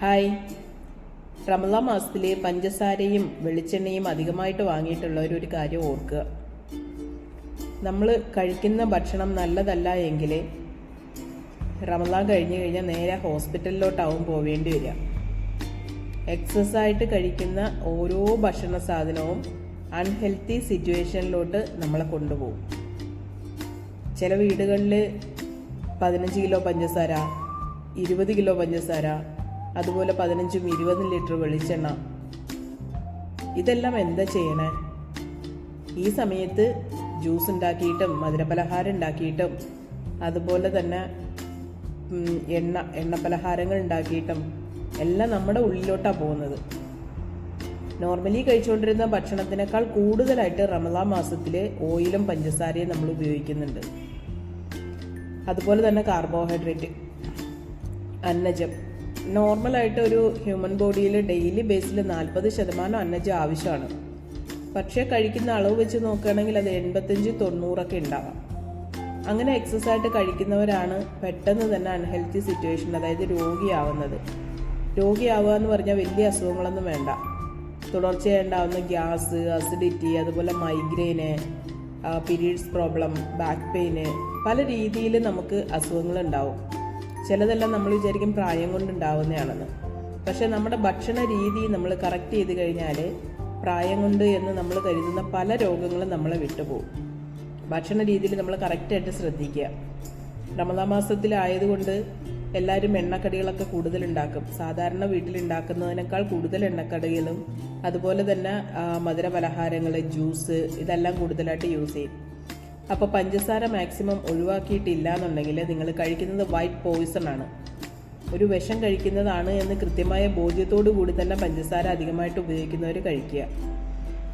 Hi. റമദാ മാസത്തിലെ പഞ്ചസാരയും വെളിച്ചെണ്ണയും അധികമായിട്ട് വാങ്ങിയിട്ടുള്ളവർ ഒരു കാര്യം ഓർക്കുക. നമ്മൾ കഴിക്കുന്ന ഭക്ഷണം നല്ലതല്ല എങ്കിൽ റമദാൻ കഴിഞ്ഞ് കഴിഞ്ഞാൽ നേരെ ഹോസ്പിറ്റലിലോട്ടാവും പോവേണ്ടി വരിക. എക്സസ് ആയിട്ട് കഴിക്കുന്ന ഓരോ ഭക്ഷണ സാധനവും അൺഹെൽത്തി സിറ്റുവേഷനിലോട്ട് നമ്മളെ കൊണ്ടുപോകും. ചില വീടുകളിൽ പതിനഞ്ച് കിലോ പഞ്ചസാര ഇരുപത് കിലോ പഞ്ചസാര അതുപോലെ പതിനഞ്ചും ഇരുപതും ലിറ്റർ വെളിച്ചെണ്ണ. ഇതെല്ലാം എന്താ ചെയ്യണേ? ഈ സമയത്ത് ജ്യൂസ് ഉണ്ടാക്കിയിട്ടും മധുരപലഹാരം ഉണ്ടാക്കിയിട്ടും അതുപോലെ തന്നെ എണ്ണ എണ്ണ പലഹാരങ്ങൾ ഉണ്ടാക്കിയിട്ടും എല്ലാം നമ്മുടെ ഉള്ളിലോട്ടാണ് പോകുന്നത്. നോർമലി കഴിച്ചുകൊണ്ടിരുന്ന ഭക്ഷണത്തിനേക്കാൾ കൂടുതലായിട്ട് റമദാൻ മാസത്തിൽ ഓയിലും പഞ്ചസാരയും നമ്മൾ ഉപയോഗിക്കുന്നുണ്ട്. അതുപോലെ തന്നെ കാർബോഹൈഡ്രേറ്റ് അന്നജം നോർമലായിട്ട് ഒരു ഹ്യൂമൻ ബോഡിയിൽ ഡെയിലി ബേസിൽ നാൽപ്പത് ശതമാനം അന്നജം ആവശ്യമാണ്. പക്ഷേ കഴിക്കുന്ന അളവ് വെച്ച് നോക്കുകയാണെങ്കിൽ അത് എൺപത്തഞ്ച് തൊണ്ണൂറൊക്കെ ഉണ്ടാവാം. അങ്ങനെ എക്സസ് ആയിട്ട് കഴിക്കുന്നവരാണ് പെട്ടെന്ന് തന്നെ അൺഹെൽത്തി സിറ്റുവേഷൻ അതായത് രോഗിയാവുന്നത്. രോഗിയാവുക എന്ന് പറഞ്ഞാൽ വലിയ അസുഖങ്ങളൊന്നും വേണ്ട. തുടർച്ചയായിണ്ടാവുന്ന ഗ്യാസ് അസിഡിറ്റി അതുപോലെ migraine periods problem back pain പല രീതിയിൽ നമുക്ക് അസുഖങ്ങൾ ഉണ്ടാവും ചിലതെല്ലാം നമ്മൾ വിചാരിക്കും പ്രായം കൊണ്ടുണ്ടാവുന്നതാണെന്ന്. പക്ഷേ നമ്മുടെ ഭക്ഷണ രീതി നമ്മൾ കറക്റ്റ് ചെയ്ത് കഴിഞ്ഞാൽ പ്രായം കൊണ്ട് എന്ന് നമ്മൾ കരുതുന്ന പല രോഗങ്ങളും നമ്മളെ വിട്ടുപോകും. ഭക്ഷണ രീതിയിൽ നമ്മൾ കറക്റ്റായിട്ട് ശ്രദ്ധിക്കുക. റമദാ മാസത്തിലായതുകൊണ്ട് എല്ലാവരും എണ്ണക്കടികളൊക്കെ കൂടുതൽ ഉണ്ടാക്കും സാധാരണ വീട്ടിലുണ്ടാക്കുന്നതിനേക്കാൾ കൂടുതൽ എണ്ണക്കടികളും അതുപോലെ തന്നെ മധുര പലഹാരങ്ങൾ ജ്യൂസ് ഇതെല്ലാം കൂടുതലായിട്ട് യൂസ് ചെയ്യും. അപ്പോൾ പഞ്ചസാര മാക്സിമം ഒഴിവാക്കിയിട്ടില്ല എന്നുണ്ടെങ്കിൽ നിങ്ങൾ കഴിക്കുന്നത് വൈറ്റ് പോയിസൺ ആണ്. ഒരു വിഷം കഴിക്കുന്നതാണ് എന്ന് കൃത്യമായ ബോധ്യത്തോടു കൂടി തന്നെ പഞ്ചസാര അധികമായിട്ട് ഉപയോഗിക്കുന്നവർ കഴിക്കുക.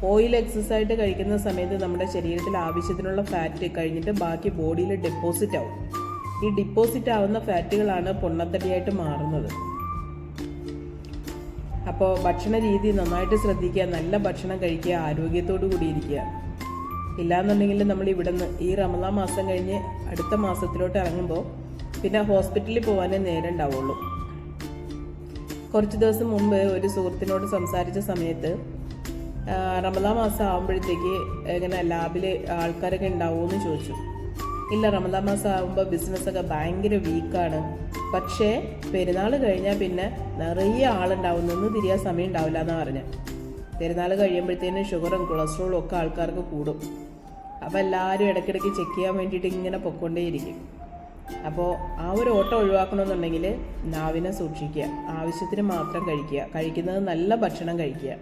ഓയിൽ എക്സസ് ആയിട്ട് കഴിക്കുന്ന സമയത്ത് നമ്മുടെ ശരീരത്തിൽ ആവശ്യത്തിനുള്ള ഫാറ്റ് കഴിഞ്ഞിട്ട് ബാക്കി ബോഡിയിൽ ഡെപ്പോസിറ്റ് ആവും. ഈ ഡിപ്പോസിറ്റ് ആവുന്ന ഫാറ്റുകളാണ് പൊണ്ണത്തടിയായിട്ട് മാറുന്നത്. അപ്പോൾ ഭക്ഷണ രീതി നന്നായിട്ട് ശ്രദ്ധിക്കുക നല്ല ഭക്ഷണം കഴിക്കുക ആരോഗ്യത്തോടു കൂടി ഇരിക്കുക. ഇല്ലാന്നുണ്ടെങ്കിൽ നമ്മൾ ഇവിടുന്ന് ഈ റമദാൻ മാസം കഴിഞ്ഞ് അടുത്ത മാസത്തിലോട്ട് ഇറങ്ങുമ്പോൾ പിന്നെ ഹോസ്പിറ്റലിൽ പോകാനേ നേരം ഉണ്ടാവുള്ളൂ. കുറച്ച് ദിവസം മുമ്പ് ഒരു സുഹൃത്തിനോട് സംസാരിച്ച സമയത്ത് റമദാ റമദാൻ മാസം ആകുമ്പോഴത്തേക്ക് ഇങ്ങനെ ലാബിൽ ആൾക്കാരൊക്കെ ഉണ്ടാവുമെന്ന് ചോദിച്ചു. ഇല്ല റമദാൻ മാസം ആകുമ്പോൾ ബിസിനസ്സൊക്കെ ഭയങ്കര വീക്കാണ് പക്ഷേ പെരുന്നാൾ കഴിഞ്ഞാൽ പിന്നെ നിറയെ ആളുണ്ടാവുന്നെന്ന് തിരിയാൻ സമയം ഉണ്ടാവില്ല എന്നാണ് പറഞ്ഞത് പെരുന്നാൾ കഴിയുമ്പോഴത്തേനും ഷുഗറും കൊളസ്ട്രോളും ഒക്കെ ആൾക്കാർക്ക് കൂടും. അപ്പോൾ എല്ലാവരും ഇടയ്ക്കിടയ്ക്ക് ചെക്ക് ചെയ്യാൻ വേണ്ടിയിട്ട് ഇങ്ങനെ പൊയ്ക്കൊണ്ടേയിരിക്കും അപ്പോൾ ആ ഒരു ഓട്ടം ഒഴിവാക്കണമെന്നുണ്ടെങ്കിൽ നാവിനെ സൂക്ഷിക്കുക ആവശ്യത്തിന് മാത്രം കഴിക്കുക കഴിക്കുന്നത് നല്ല ഭക്ഷണം കഴിക്കുക.